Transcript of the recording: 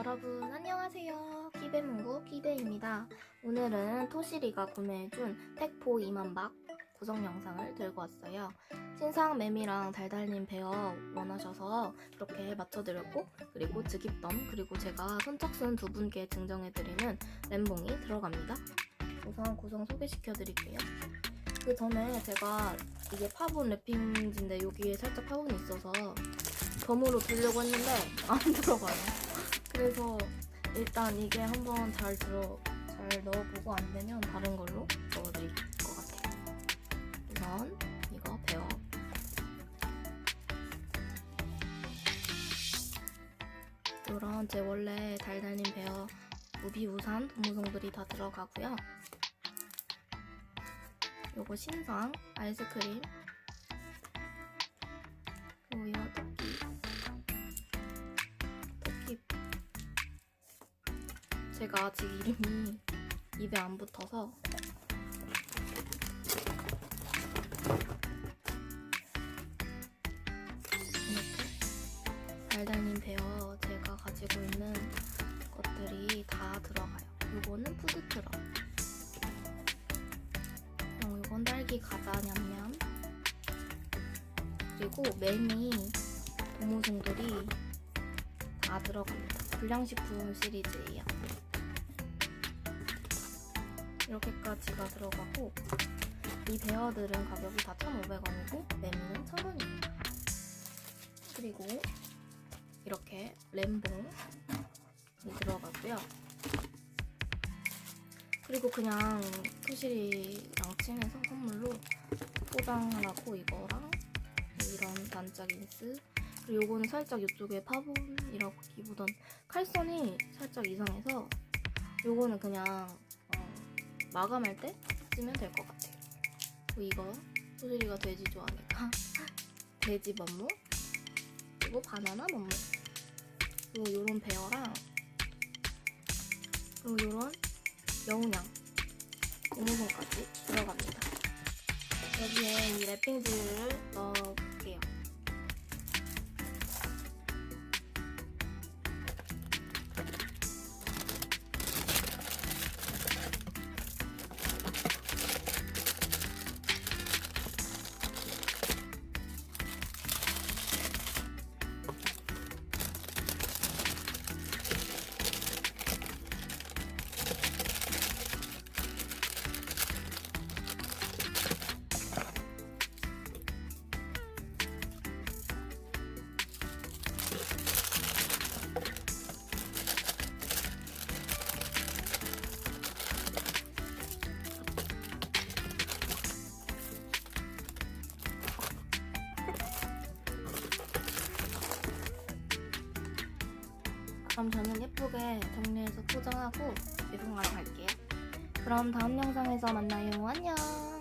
여러분 안녕하세요. 키베문구 키베입니다. 오늘은 토시리가 구매해준 택포 2만박 구성 영상을 들고 왔어요. 신상 매미랑 달달님 베어 원하셔서 이렇게 맞춰드렸고 그리고 즉입덤 그리고 제가 선착순 두 분께 증정해드리는 램봉이 들어갑니다. 우선 구성 소개시켜드릴게요. 그 전에 제가 이게 파본 랩핑지인데 여기에 살짝 파본이 있어서 덤으로 두려고 했는데 안 들어가요. 그래서 일단 이게 한번 잘 들어 잘 넣어보고 안 되면 다른 걸로 넣어드릴 것 같아요. 우선 이거 베어. 이런 제 원래 달달님 베어 무비 우산 도무송들이 다 들어가고요. 요거 신상 아이스크림 그리고 토 제가 아직 이름이 입에 안 붙어서 이렇게 달달님 베어 제가 가지고 있는 것들이 다 들어가요. 요거는 푸드트럭 어, 이건 딸기 과자 냠냠 그리고 매미 도무송돌이 다 들어갑니다. 불량식품 시리즈예요. 이렇게까지가 들어가고 이 베어들은 가격이 다 1,500원이고 매미는 1,000원입니다. 그리고 이렇게 램봉이 들어가고요. 그리고 그냥 토실이랑 친해서 선물로 포장하라고 이거랑 이런 단짝 인스 그리고 요거는 살짝 이쪽에 파본이라고 기보던 칼선이 살짝 이상해서 요거는 그냥 어, 마감할 때 쓰면 될 것 같아요. 그리고 이거 토실이가 돼지 좋아하니까 돼지 만무 그리고 바나나 만무 그리고 요런 베어랑 그리고 요런 여운양 고무선까지 들어갑니다. 여기에 이 랩핑지를 넣어 그럼 저는 예쁘게 정리해서 포장하고 배송하러 갈게요. 그럼 다음 영상에서 만나요. 안녕.